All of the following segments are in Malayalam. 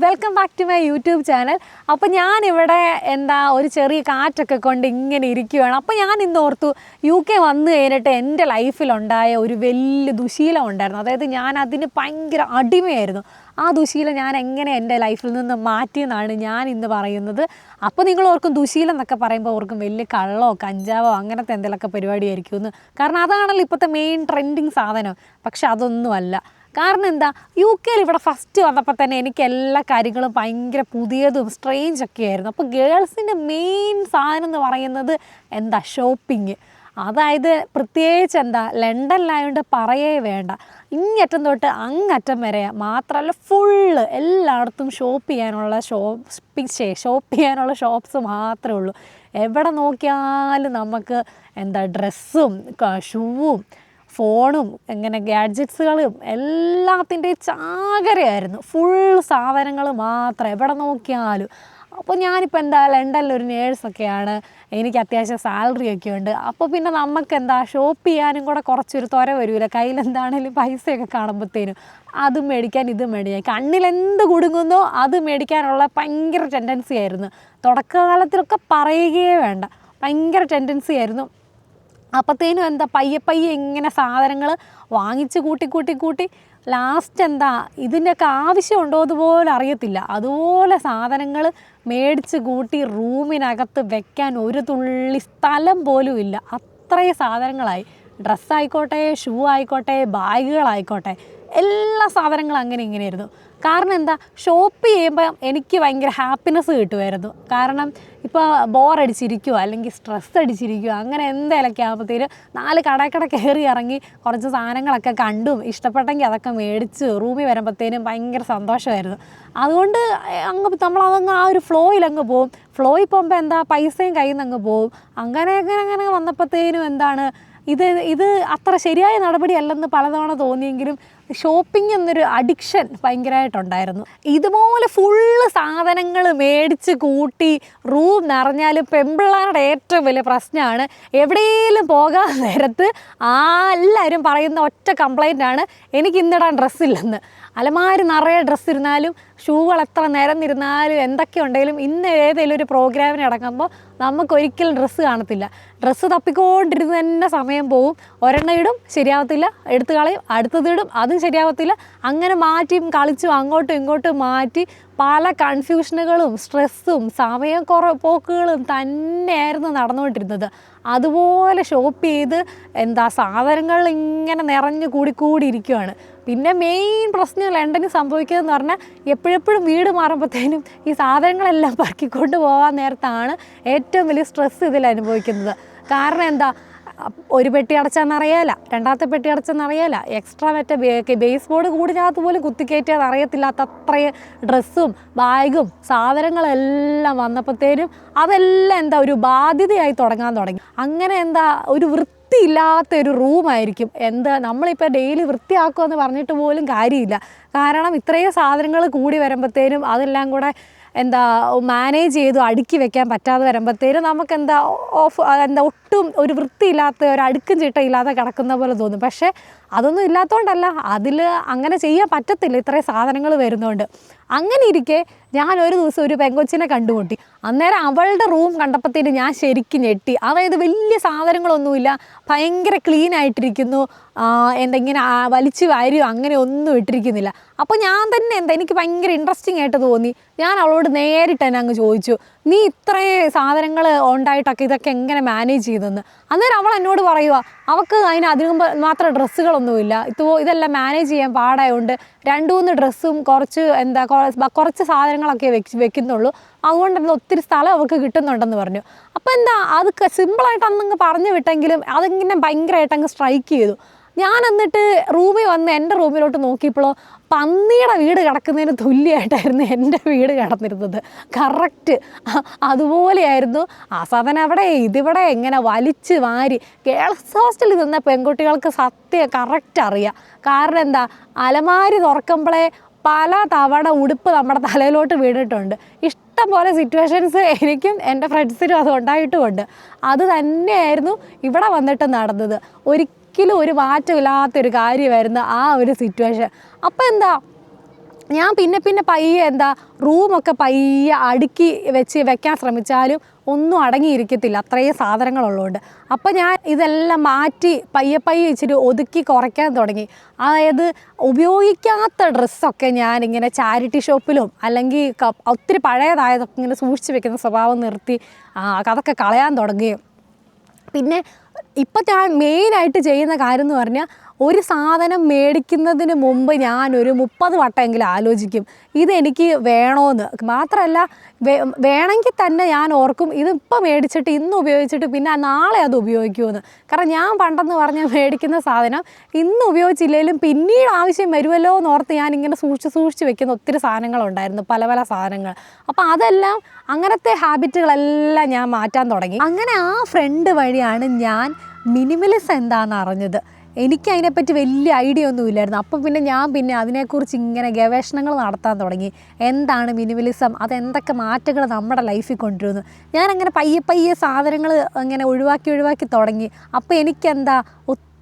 Welcome back to my YouTube channel. അപ്പോൾ ഞാനിവിടെ എന്താ ഒരു ചെറിയ കാറ്റൊക്കെ കൊണ്ട് ഇങ്ങനെ ഇരിക്കുകയാണ് അപ്പോൾ ഞാൻ ഇന്ന് ഓർത്തു യു കെ വന്നു കഴിഞ്ഞിട്ട് എന്റെ ലൈഫിലുണ്ടായ ഒരു വലിയ ദുശീലം ഉണ്ടായിരുന്നു. അതായത് ഞാൻ അതിന് ഭയങ്കര അടിമയായിരുന്നു. ആ ദുശീലം ഞാൻ എങ്ങനെ എന്റെ ലൈഫിൽ നിന്ന് മാറ്റിയെന്നാണ് ഞാൻ ഇന്ന് പറയുന്നത്. അപ്പോൾ നിങ്ങൾ ഓർക്കും ദുശീലം എന്നൊക്കെ പറയുമ്പോൾ ഓർക്കും വലിയ കള്ളോ കഞ്ചാവോ അങ്ങനത്തെ എന്തെങ്കിലുമൊക്കെ പരിപാടിയായിരിക്കും എന്ന് കാരണം അതാണല്ലോ ഇപ്പോഴത്തെ മെയിൻ ട്രെൻഡിങ് സാധനം. പക്ഷെ അതൊന്നുമല്ല. കാരണം എന്താ? യു കെയിൽ ഇവിടെ ഫസ്റ്റ് വന്നപ്പോൾ തന്നെ എനിക്ക് എല്ലാ കാര്യങ്ങളും ഭയങ്കര പുതിയതും സ്ട്രെയിഞ്ച് ഒക്കെ ആയിരുന്നു. അപ്പോൾ ഗേൾസിന്റെ മെയിൻ സാധനം എന്ന് പറയുന്നത് എന്താ? ഷോപ്പിംഗ് അതായത് പ്രത്യേകിച്ച് എന്താ? ലണ്ടനിലായതുകൊണ്ട് പറയേ വേണ്ട. ഇങ്ങറ്റം തൊട്ട് അങ്ങറ്റം വരെ മാത്രമല്ല ഫുള്ള് എല്ലായിടത്തും ഷോപ്പ് ചെയ്യാനുള്ള ഷോപ്പ് ഷോപ്പ് ചെയ്യാനുള്ള ഷോപ്സ് മാത്രമേ ഉള്ളൂ. എവിടെ നോക്കിയാലും നമുക്ക് എന്താ? ഡ്രസ്സും ഷൂവും ഫോണും ഇങ്ങനെ ഗാഡ്ജറ്റ്സുകളും എല്ലാത്തിന്റെയും ചാകരയായിരുന്നു. ഫുൾ സാധനങ്ങൾ മാത്രം എവിടെ നോക്കിയാലും. അപ്പോൾ ഞാനിപ്പോൾ എന്താ ലണ്ടനിൽ ഒരു നേഴ്സൊക്കെയാണ് എനിക്ക് അത്യാവശ്യം സാലറി ഒക്കെ ഉണ്ട്. അപ്പോൾ പിന്നെ നമുക്ക് എന്താ ഷോപ്പ് ചെയ്യാനും കൂടെ കുറച്ചൊരു തുര വരില്ല കയ്യിൽ പൈസയൊക്കെ കാണുമ്പോഴത്തേനും അത് മേടിക്കാൻ ഇത് മേടിക്കാൻ. കണ്ണിൽ എന്ത് കുടുങ്ങുന്നോ അത് മേടിക്കാനുള്ള ഭയങ്കര ടെൻഡൻസി ആയിരുന്നു. തുടക്കകാലത്തിലൊക്കെ പറയുകയേ വേണ്ട. ഭയങ്കര ടെൻഡൻസി ആയിരുന്നു. അപ്പോഴത്തേനും എന്താ പയ്യെ പയ്യെ ഇങ്ങനെ സാധനങ്ങൾ വാങ്ങിച്ച് കൂട്ടി കൂട്ടി കൂട്ടി ലാസ്റ്റ് എന്താ ഇതിന്റെയൊക്കെ ആവശ്യമുണ്ടോ അതുപോലെ അറിയത്തില്ല. അതുപോലെ സാധനങ്ങൾ മേടിച്ച് കൂട്ടി റൂമിനകത്ത് വെക്കാൻ ഒരു തുള്ളി സ്ഥലം പോലും ഇല്ല. അത്രയും സാധനങ്ങളായി. ഡ്രസ്സായിക്കോട്ടെ ഷൂ ആയിക്കോട്ടെ ബാഗുകളായിക്കോട്ടെ. എല്ലാ സാധനങ്ങളും അങ്ങനെ ഇങ്ങനെ ആയിരുന്നു കാരണം എന്താ? ഷോപ്പ് ചെയ്യുമ്പോൾ എനിക്ക് ഭയങ്കര ഹാപ്പിനെസ് കിട്ടുമായിരുന്നു. കാരണം ഇപ്പോൾ ബോറടിച്ചിരിക്കുവോ അല്ലെങ്കിൽ സ്ട്രെസ് അടിച്ചിരിക്കുക അങ്ങനെ എന്തെങ്കിലുമൊക്കെ ആകുമ്പോഴത്തേന് നാല് കടക്കട കയറി ഇറങ്ങി കുറച്ച് സാധനങ്ങളൊക്കെ കണ്ടും ഇഷ്ടപ്പെട്ടെങ്കിൽ അതൊക്കെ മേടിച്ച് റൂമിൽ വരുമ്പോഴത്തേനും ഭയങ്കര സന്തോഷമായിരുന്നു. അതുകൊണ്ട് അങ്ങ് നമ്മളതങ്ങ് ആ ഒരു ഫ്ലോയിൽ അങ്ങ് പോകും ഫ്ലോയിൽ പോകുമ്പോൾ എന്താ? പൈസയും കയ്യിൽ നിന്ന് അങ്ങ് പോകും അങ്ങനെ അങ്ങനെ അങ്ങനെ വന്നപ്പോഴത്തേനും എന്താണ്? ഇത് ഇത് അത്ര ശരിയായ നടപടിയല്ലെന്ന് പലതവണ തോന്നിയെങ്കിലും ഷോപ്പിംഗ് എന്നൊരു അഡിക്ഷൻ ഭയങ്കരമായിട്ടുണ്ടായിരുന്നു ഇതുപോലെ ഫുള്ള് സാധനങ്ങൾ മേടിച്ച് കൂട്ടി റൂം നിറഞ്ഞാൽ പെമ്പിള്ളാരുടെ ഏറ്റവും വലിയ പ്രശ്നമാണ്. എവിടെയെങ്കിലും പോകാൻ നേരത്ത് എല്ലാവരും പറയുന്ന ഒറ്റ കംപ്ലൈന്റ് ആണ് എനിക്ക് ഇന്നിടാൻ ഡ്രസ്സില്ലെന്ന് അലമാരി നിറയെ ഡ്രസ്സ് ഇരുന്നാലും ഷൂകൾ എത്ര നിരന്നിരുന്നാലും എന്തൊക്കെ ഉണ്ടെങ്കിലും ഇന്ന് ഏതെങ്കിലും ഒരു പ്രോഗ്രാമിന് അടങ്ങുമ്പോൾ നമുക്ക് ഒരിക്കലും ഡ്രസ്സ് കാണത്തില്ല. ഡ്രസ്സ് തപ്പിക്കൊണ്ടിരുന്ന് തന്നെ സമയം പോവും. ഒരെണ്ണം ഇടും ശരിയാവത്തില്ല. എടുത്തു കളയും അടുത്തത് ഇടും അതും ശരിയാവത്തില്ല. അങ്ങനെ മാറ്റിയും കളിച്ചും അങ്ങോട്ടും ഇങ്ങോട്ടും മാറ്റി പല കൺഫ്യൂഷനുകളും സ്ട്രെസ്സും സമയം കുറ പോക്കുകളും തന്നെയായിരുന്നു നടന്നുകൊണ്ടിരുന്നത്. അതുപോലെ ഷോപ്പ് ചെയ്ത് എന്താ സാധനങ്ങൾ ഇങ്ങനെ നിറഞ്ഞു കൂടിക്കൂടി ഇരിക്കുവാണ്. പിന്നെ മെയിൻ പ്രശ്നം ലണ്ടനിൽ സംഭവിക്കുന്നതെന്ന് പറഞ്ഞാൽ എപ്പോഴെപ്പോഴും വീട് മാറുമ്പോഴത്തേനും ഈ സാധനങ്ങളെല്ലാം പറക്കിക്കൊണ്ട് പോകാൻ നേരത്താണ് ഏറ്റവും വലിയ സ്ട്രെസ് ഇതിൽ അനുഭവിക്കുന്നത്. കാരണം എന്താ ഒരു പെട്ടി അടച്ചാന്നറിയാല രണ്ടാമത്തെ പെട്ടി അടച്ചെന്നറിയാല എക്സ്ട്രാ മറ്റേ ബേസ് ബോർഡ് കൂടിനകത്ത് പോലും കുത്തിക്കയറ്റിയത് അറിയത്തില്ലാത്ത അത്രയും ഡ്രസ്സും ബാഗും സാധനങ്ങളെല്ലാം വന്നപ്പോഴത്തേനും അതെല്ലാം എന്താ ഒരു ബാധ്യതയായി തുടങ്ങാൻ തുടങ്ങി. അങ്ങനെ എന്താ ഒരു വൃത്തിയില്ലാത്ത ഒരു റൂമായിരിക്കും. എന്താ നമ്മളിപ്പോൾ ഡെയിലി വൃത്തിയാക്കുമെന്ന് പറഞ്ഞിട്ട് പോലും കാര്യമില്ല. കാരണം ഇത്രയും സാധനങ്ങൾ കൂടി വരുമ്പോഴത്തേനും അതെല്ലാം കൂടെ എന്താ മാനേജ് ചെയ്തു അടുക്കി വെക്കാൻ പറ്റാതെ വരുമ്പോഴത്തേനും നമുക്ക് എന്താ ഓഫ് എന്താ ഒട്ടും ഒരു വൃത്തിയില്ലാത്ത ഒരു അടുക്കും ചിട്ടയില്ലാതെ കിടക്കുന്ന പോലെ തോന്നും. പക്ഷേ അതൊന്നും ഇല്ലാത്തതുകൊണ്ടല്ല അതിൽ അങ്ങനെ ചെയ്യാൻ പറ്റത്തില്ല. ഇത്രയും സാധനങ്ങൾ വരുന്നതുകൊണ്ട് അങ്ങനെ ഇരിക്കെ ഞാൻ ഒരു ദിവസം ഒരു പെങ്കൊച്ചിനെ കണ്ടുമുട്ടി. അന്നേരം അവളുടെ റൂം കണ്ടപ്പോഴത്തേന് ഞാൻ ശരിക്കും ഞെട്ടി. അതായത് വലിയ സാധനങ്ങളൊന്നുമില്ല. ഭയങ്കര ക്ലീൻ ആയിട്ടിരിക്കുന്നു. എന്തെങ്കിലും വലിച്ചു വാരിയോ അങ്ങനെ ഒന്നും ഇട്ടിരിക്കുന്നില്ല. അപ്പോൾ ഞാൻ തന്നെ എന്താ എനിക്ക് ഭയങ്കര ഇൻട്രസ്റ്റിംഗ് ആയിട്ട് തോന്നി. ഞാൻ അവളോട് നേരിട്ട് തന്നെ അങ്ങ് ചോദിച്ചു നീ ഇത്രയും സാധനങ്ങൾ ഉണ്ടായിട്ടൊക്കെ ഇതൊക്കെ എങ്ങനെ മാനേജ് ചെയ്തെന്ന്? അന്നേരം അവൾ എന്നോട് പറയുക അവൾക്ക് അതിന് അതിന് മാത്രം ഡ്രസ്സുകളൊന്നുമില്ല. ഇതുപോ ഇതെല്ലാം മാനേജ് ചെയ്യാൻ പാടായതുകൊണ്ട് രണ്ട് മൂന്ന് ഡ്രസ്സും കുറച്ച് എന്താ കുറച്ച് സാധനങ്ങളൊക്കെ വെച്ച് വെക്കുന്നുള്ളൂ. അതുകൊണ്ട് തന്നെ ഒത്തിരി സ്ഥലം അവർക്ക് കിട്ടുന്നുണ്ടെന്ന് പറഞ്ഞു. അപ്പോൾ എന്താ അത് സിമ്പിളായിട്ട് അന്നങ്ങ് പറഞ്ഞു വിട്ടെങ്കിലും അതിങ്ങനെ ഭയങ്കരമായിട്ട് അങ്ങ് സ്ട്രൈക്ക് ചെയ്തു. ഞാൻ എന്നിട്ട് റൂമിൽ വന്ന് എന്റെ റൂമിലോട്ട് നോക്കിയപ്പോഴോ പന്നിയുടെ വീട് കിടക്കുന്നതിന് തുല്യമായിട്ടായിരുന്നു എന്റെ വീട് കിടന്നിരുന്നത്. കറക്റ്റ് അതുപോലെയായിരുന്നു. ആ സാധനം അവിടെ ഇതിവിടെ എങ്ങനെ വലിച്ച് വാരി ഗേൾസ് ഹോസ്റ്റലിൽ നിന്ന പെൺകുട്ടികൾക്ക് സത്യം കറക്റ്റ് അറിയാം. കാരണം എന്താ അലമാരി തുറക്കുമ്പോഴേ പല തവണ ഉടുപ്പ് നമ്മുടെ തലയിലോട്ട് വീണിട്ടുണ്ട്. ഇഷ്ടം പോലെ സിറ്റുവേഷൻസ് എനിക്കും എന്റെ ഫ്രണ്ട്സിനും അത് ഉണ്ടായിട്ടുമുണ്ട്. അത് തന്നെയായിരുന്നു ഇവിടെ വന്നിട്ട് നടന്നത്. ഒരിക്കലും ഒരു മാറ്റമില്ലാത്തൊരു കാര്യമായിരുന്നു ആ ഒരു സിറ്റുവേഷൻ അപ്പോൾ എന്താ ഞാൻ പിന്നെ പിന്നെ പയ്യെ എന്താ റൂമൊക്കെ പയ്യെ അടുക്കി വെച്ച് വെക്കാൻ ശ്രമിച്ചാലും ഒന്നും അടങ്ങിയിരിക്കത്തില്ല. അത്രയും സാധനങ്ങളുള്ളതുകൊണ്ട്. അപ്പോൾ ഞാൻ ഇതെല്ലാം മാറ്റി പയ്യെ പയ്യെ ഇച്ചിരി ഒതുക്കി കുറയ്ക്കാൻ തുടങ്ങി. അതായത് ഉപയോഗിക്കാത്ത ഡ്രസ്സൊക്കെ ഞാൻ ഇങ്ങനെ ചാരിറ്റി ഷോപ്പിലും അല്ലെങ്കിൽ ഒത്തിരി പഴയതായതൊക്കെ ഇങ്ങനെ സൂക്ഷിച്ച് വെക്കുന്ന സ്വഭാവം നിർത്തി അതൊക്കെ കളയാൻ തുടങ്ങുകയും പിന്നെ ഇപ്പം ഞാൻ മെയിനായിട്ട് ചെയ്യുന്ന കാര്യം എന്ന് പറഞ്ഞാൽ ഒരു സാധനം മേടിക്കുന്നതിന് മുമ്പ് ഞാൻ ഒരു മുപ്പത് വട്ടമെങ്കിലും ആലോചിക്കും ഇതെനിക്ക് വേണോന്ന്. മാത്രമല്ല വേണമെങ്കിൽ തന്നെ ഞാൻ ഓർക്കും ഇതിപ്പോൾ മേടിച്ചിട്ട് ഇന്ന് ഉപയോഗിച്ചിട്ട് പിന്നെ നാളെ അത് ഉപയോഗിക്കുമെന്ന് കാരണം ഞാൻ പണ്ടെന്ന് പറഞ്ഞാൽ മേടിക്കുന്ന സാധനം ഇന്ന് ഉപയോഗിച്ചില്ലെങ്കിലും പിന്നീട് ആവശ്യം വരുമല്ലോ എന്ന് ഓർത്ത് ഞാൻ ഇങ്ങനെ സൂക്ഷിച്ച് സൂക്ഷിച്ച് വെക്കുന്ന ഒത്തിരി സാധനങ്ങളുണ്ടായിരുന്നു പല പല സാധനങ്ങൾ. അപ്പോൾ അതെല്ലാം അങ്ങനത്തെ ഹാബിറ്റുകളെല്ലാം ഞാൻ മാറ്റാൻ തുടങ്ങി. അങ്ങനെ ആ ഫ്രണ്ട് വഴിയാണ് ഞാൻ മിനിമലിസം എന്താണെന്ന് അറിഞ്ഞത്. എനിക്ക് അതിനെപ്പറ്റി വലിയ ഐഡിയ ഒന്നും ഇല്ലായിരുന്നു. അപ്പം പിന്നെ ഞാൻ പിന്നെ അതിനെക്കുറിച്ച് ഇങ്ങനെ ഗവേഷണങ്ങൾ നടത്താൻ തുടങ്ങി. എന്താണ് മിനിമലിസം? അതെന്തൊക്കെ മാറ്റങ്ങൾ നമ്മുടെ ലൈഫിൽ കൊണ്ടുവരുന്നു? ഞാനങ്ങനെ പയ്യെ പയ്യെ സാധനങ്ങൾ അങ്ങനെ ഒഴിവാക്കി ഒഴിവാക്കി തുടങ്ങി. അപ്പോൾ എനിക്കെന്താ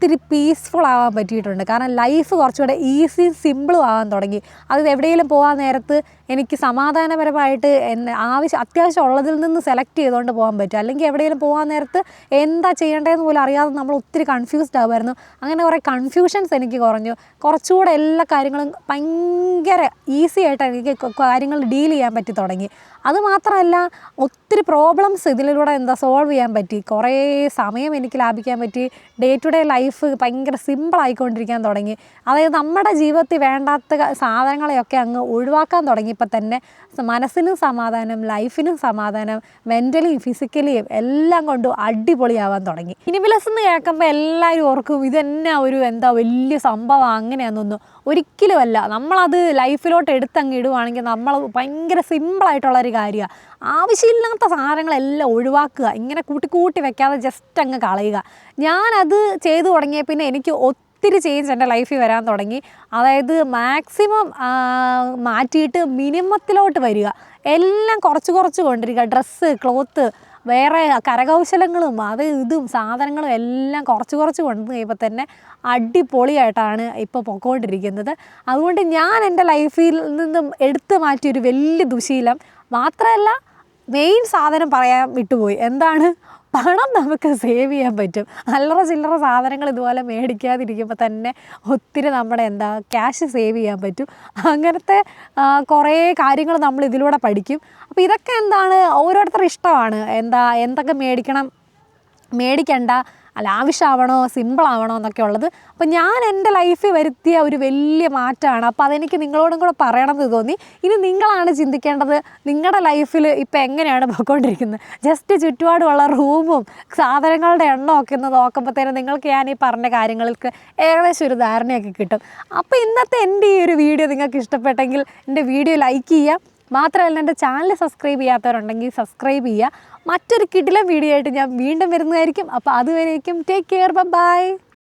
ഒത്തിരി പീസ്ഫുൾ ആവാൻ പറ്റിയിട്ടുണ്ട്. കാരണം ലൈഫ് കുറച്ചുകൂടെ ഈസി സിമ്പിളും ആവാൻ തുടങ്ങി. അത് എവിടെയെങ്കിലും പോകാൻ നേരത്ത് എനിക്ക് സമാധാനപരമായിട്ട് എന്നെ ആവശ്യം അത്യാവശ്യം ഉള്ളതിൽ നിന്ന് സെലക്ട് ചെയ്തുകൊണ്ട് പോകാൻ പറ്റും. അല്ലെങ്കിൽ എവിടെയെങ്കിലും പോകാൻ നേരത്ത് എന്താ ചെയ്യേണ്ടതെന്ന് പോലും അറിയാതെ നമ്മൾ ഒത്തിരി കൺഫ്യൂസ്ഡ് ആവുമായിരുന്നു. അങ്ങനെ കുറേ കൺഫ്യൂഷൻസ് എനിക്ക് കുറഞ്ഞു. കുറച്ചുകൂടെ എല്ലാ കാര്യങ്ങളും ഭയങ്കര ഈസി ആയിട്ട് എനിക്ക് കാര്യങ്ങൾ ഡീൽ ചെയ്യാൻ പറ്റി തുടങ്ങി. അത് മാത്രമല്ല ഒത്തിരി പ്രോബ്ലംസ് ഇതിലൂടെ എന്താ സോൾവ് ചെയ്യാൻ പറ്റി. കുറേ സമയം എനിക്ക് ലാഭിക്കാൻ പറ്റി. ഡേ ടു ഡേ ലൈഫ് ഭയങ്കര സിമ്പിൾ ആയിക്കൊണ്ടിരിക്കാൻ തുടങ്ങി. അതായത് നമ്മുടെ ജീവിതത്തിൽ വേണ്ടാത്ത സാധനങ്ങളെയൊക്കെ അങ്ങ് ഒഴിവാക്കാൻ തുടങ്ങിയപ്പോൾ തന്നെ മനസ്സിനും സമാധാനം ലൈഫിനും സമാധാനം മെന്റലിയും ഫിസിക്കലിയും എല്ലാം കൊണ്ടും അടിപൊളിയാവാൻ തുടങ്ങി. ഇനിമിലസ് എന്ന് കേൾക്കുമ്പോൾ എല്ലാവരും ഓർക്കും ഇതെന്നാ ഒരു എന്താ വലിയ സംഭവം അങ്ങനെയാണെന്നൊന്നും ഒരിക്കലുമല്ല നമ്മളത് ലൈഫിലോട്ട് എടുത്തങ്ങ് ഇടുവാണെങ്കിൽ നമ്മൾ ഭയങ്കര സിമ്പിളായിട്ടുള്ളൊരു കാര്യമാണ് ആവശ്യമില്ലാത്ത സാധനങ്ങളെല്ലാം ഒഴിവാക്കുക ഇങ്ങനെ കൂട്ടി കൂട്ടി വെക്കാതെ ജസ്റ്റ് അങ്ങ് കളയുക. ഞാനത് ചെയ്തു തുടങ്ങിയ പിന്നെ എനിക്ക് ഒത്തിരി ചേഞ്ച് എന്റെ ലൈഫിൽ വരാൻ തുടങ്ങി. അതായത് മാക്സിമം മാറ്റിയിട്ട് മിനിമത്തിലോട്ട് വരിക. എല്ലാം കുറച്ച് കുറച്ച് കൊണ്ടിരിക്കുക. ഡ്രസ്സ് ക്ലോത്ത് വേറെ കരകൗശലങ്ങളും അത് ഇതും സാധനങ്ങളും എല്ലാം കുറച്ച് കുറച്ച് കൊണ്ടു കഴിയുമ്പോൾ തന്നെ അടിപൊളിയായിട്ടാണ് ഇപ്പോൾ പൊക്കോണ്ടിരിക്കുന്നത്. അതുകൊണ്ട് ഞാൻ എന്റെ ലൈഫിൽ നിന്നും എടുത്തു മാറ്റിയൊരു വലിയ ദുശീലം മാത്രമല്ല മെയിൻ സാധനം പറയാൻ വിട്ടുപോയി. എന്താണ്? പണം നമുക്ക് സേവ് ചെയ്യാൻ പറ്റും. അല്ലറ ചില്ലറ സാധനങ്ങൾ ഇതുപോലെ മേടിക്കാതിരിക്കുമ്പോൾ തന്നെ ഒത്തിരി നമ്മുടെ എന്താ ക്യാഷ് സേവ് ചെയ്യാൻ പറ്റും. അങ്ങനത്തെ കുറേ കാര്യങ്ങൾ നമ്മൾ ഇതിലൂടെ പഠിക്കും. അപ്പോൾ ഇതൊക്കെ എന്താണ്? ഓരോരുത്തരുടെ ഇഷ്ടമാണ്. എന്താ എന്തൊക്കെ മേടിക്കണം? മേടിക്കണ്ട. ആവശ്യമാവണോ സിമ്പിളാവണോ എന്നൊക്കെ ഉള്ളത്. അപ്പോൾ ഞാൻ എന്റെ ലൈഫിൽ വരുത്തിയ ഒരു വലിയ മാറ്റമാണ്. അപ്പോൾ അതെനിക്ക് നിങ്ങളോടും കൂടെ പറയണമെന്ന് തോന്നി. ഇനി നിങ്ങളാണ് ചിന്തിക്കേണ്ടത്. നിങ്ങളുടെ ലൈഫിൽ ഇപ്പോൾ എങ്ങനെയാണ് പോയിക്കൊണ്ടിരിക്കുന്നത് ജസ്റ്റ് ചുറ്റുപാടുമുള്ള റൂമും സാധനങ്ങളുടെ എണ്ണമൊക്കെ ഒന്ന് നോക്കുമ്പോഴത്തേനും നിങ്ങൾക്ക് ഞാൻ ഈ പറഞ്ഞ കാര്യങ്ങൾക്ക് ഏകദേശം ഒരു ധാരണയൊക്കെ കിട്ടും. അപ്പോൾ ഇന്നത്തെ എന്റെ ഈ ഒരു വീഡിയോ നിങ്ങൾക്ക് ഇഷ്ടപ്പെട്ടെങ്കിൽ എന്റെ വീഡിയോ ലൈക്ക് ചെയ്യുക. മാത്രമല്ല എന്റെ ചാനൽ സബ്സ്ക്രൈബ് ചെയ്യാത്തവരുണ്ടെങ്കിൽ സബ്സ്ക്രൈബ് ചെയ്യുക. മറ്റൊരു കിടിലം വീഡിയോ ആയിട്ട് ഞാൻ വീണ്ടും വരുന്നതായിരിക്കും. അപ്പോൾ അതുവരേക്കും ടേക്ക് കെയർ ബൈ